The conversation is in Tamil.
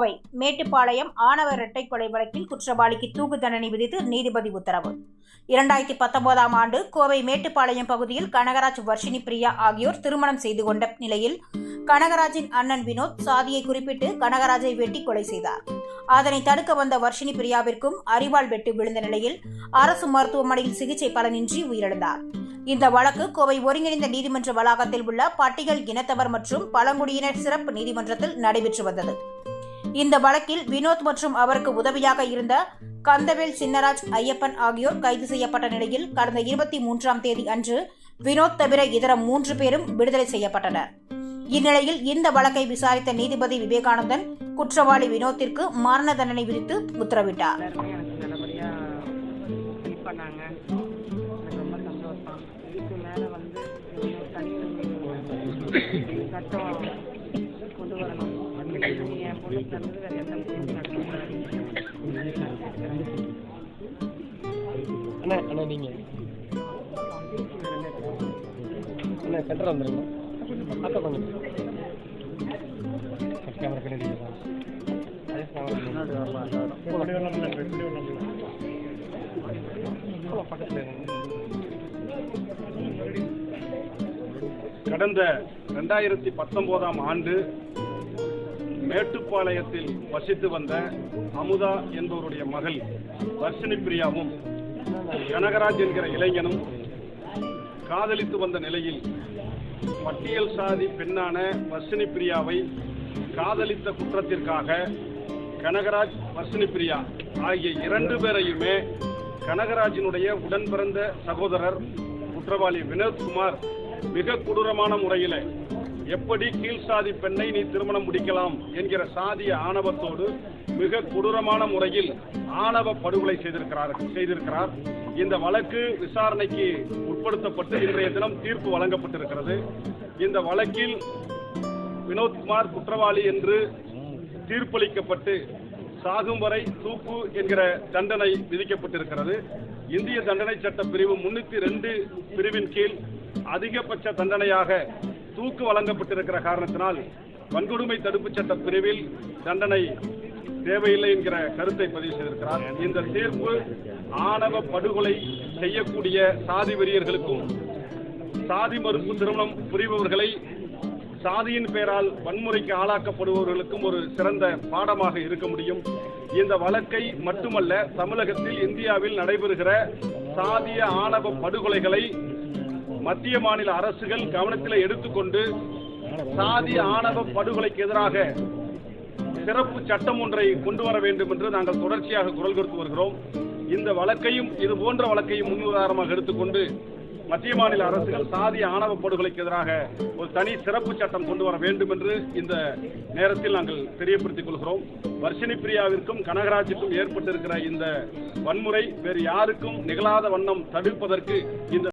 கோவை மேட்டுப்பாளையம் ஆணவர் இரட்டை கொலை வழக்கில் குற்றவாளிக்கு தூக்கு தண்டனை விதித்து நீதிபதி உத்தரவு. இரண்டாயிரத்தி பத்தொன்பதாம் ஆண்டு கோவை மேட்டுப்பாளையம் பகுதியில் கனகராஜ் வர்ஷினி பிரியா ஆகியோர் திருமணம் செய்து கொண்ட நிலையில் கனகராஜின் அண்ணன் வினோத் சாதியை குறிப்பிட்டு கனகராஜை வெட்டி கொலை செய்தார். அதனை தடுக்க வந்த வர்ஷினி பிரியாவிற்கும் அரிவாள் வெட்டு விழுந்த நிலையில் அரசு மருத்துவமனையில் சிகிச்சை பலனின்றி உயிரிழந்தார். இந்த வழக்கு கோவை ஒருங்கிணைந்த நீதிமன்ற வளாகத்தில் உள்ள பட்டியல் இனத்தவர் மற்றும் பழங்குடியினர் சிறப்பு நீதிமன்றத்தில் நடைபெற்று வந்தது. இந்த வழக்கில் வினோத் மற்றும் அவருக்கு உதவியாக இருந்த கந்தவேல் சின்னராஜ் ஐயப்பன் ஆகியோர் கைது செய்யப்பட்ட நிலையில் கடந்த இருபத்தி மூன்றாம் தேதி அன்று வினோத் தவிர இதர மூன்று பேரும் விடுதலை செய்யப்பட்டனர். இந்நிலையில் இந்த வழக்கை விசாரித்த நீதிபதி விவேகானந்தன் குற்றவாளி வினோத்திற்கு மரண தண்டனை விதித்து உத்தரவிட்டார். சட்டம் கொண்டு வரணும். அண்ணா அண்ணா நீங்க. அண்ணா சென்டர் வந்துருங்க. அக்கா கொஞ்சம். கேமரா பின்னாடி பக்கத்தில் கடந்த ரெண்டாயிரத்தி பத்தொன்பதாம் ஆண்டு மேட்டுப்பாளையத்தில் வசித்து வந்த அமுதா என்பவருடைய மகள் வர்ஷினி பிரியாவும் கனகராஜ் என்கிற இளைஞனும் காதலித்து வந்த நிலையில் பட்டியல் சாதி பெண்ணான வர்ஷினி பிரியாவை காதலித்த குற்றத்திற்காக கனகராஜ் வர்ஷினி பிரியா ஆகிய இரண்டு பேரையுமே கனகராஜினுடைய உடன் பிறந்த சகோதரர் குற்றவாளி வினோத்குமார் மிக கொடூரமான முறையில் எப்படி கீழ் சாதி பெண்ணை நீ திருமணம் முடிக்கலாம் என்கிற சாதிய ஆணவத்தோடு மிக கொடூரமான முறையில் ஆணவ படுகொலை செய்திருக்கிறார் செய்திருக்கிறார். இந்த வழக்கு விசாரணைக்கு உட்படுத்தப்பட்டு இன்றைய தினம் தீர்ப்பு வழங்கப்பட்டிருக்கிறது. இந்த வழக்கில் வினோத்குமார் குற்றவாளி என்று தீர்ப்பளிக்கப்பட்டு சாகும் வரை தூக்கு என்கிற தண்டனை விதிக்கப்பட்டிருக்கிறது. இந்திய தண்டனை சட்ட பிரிவு முன்னூத்தி ரெண்டு பிரிவின் கீழ் அதிகபட்ச தண்டனையாக தூக்கு வழங்கப்பட்டிருக்கிற காரணத்தினால் வன்கொடுமை தடுப்புச் சட்ட பிரிவில் தண்டனை தேவையில்லை என்கிற கருத்தை பதிவு செய்திருக்கிறார். இந்த தீர்ப்பு ஆணவ படுகொலை செய்யக்கூடிய சாதி வெறியர்களுக்கும் சாதி மறுப்பு திருமணம் புரிபவர்களை சாதியின் பெயரால் வன்முறைக்கு ஆளாக்கப்படுபவர்களுக்கும் ஒரு சிறந்த பாடமாக இருக்க முடியும். இந்த வழக்கை மட்டுமல்ல தமிழகத்தில் இந்தியாவில் நடைபெறுகிற சாதிய ஆணவ படுகொலைகளை மத்திய மாநில அரசுகள் கவனத்தில் எடுத்துக்கொண்டு சாதி ஆணவ படுகொலைக்கு எதிராக சிறப்பு சட்டம் ஒன்றை கொண்டு வர வேண்டும் என்று நாங்கள் தொடர்ச்சியாக குரல் கொடுத்து வருகிறோம். இந்த வழக்கையும் இது போன்ற வழக்கையும் முன்னுதாரணமாக எடுத்துக்கொண்டு மத்திய மாநில அரசுகள் சாதி ஆணவ படுகொலைக்கு எதிராக ஒரு தனி சிறப்பு சட்டம் கொண்டு வர வேண்டும் என்று இந்த நேரத்தில் நாங்கள் தெரியப்படுத்திக் கொள்கிறோம். வர்ஷினி பிரியாவிற்கும் கனகராஜுக்கும் ஏற்பட்டிருக்கிற இந்த வன்முறை வேறு யாருக்கும் நிகழாத வண்ணம் தடுப்பதற்கு இந்த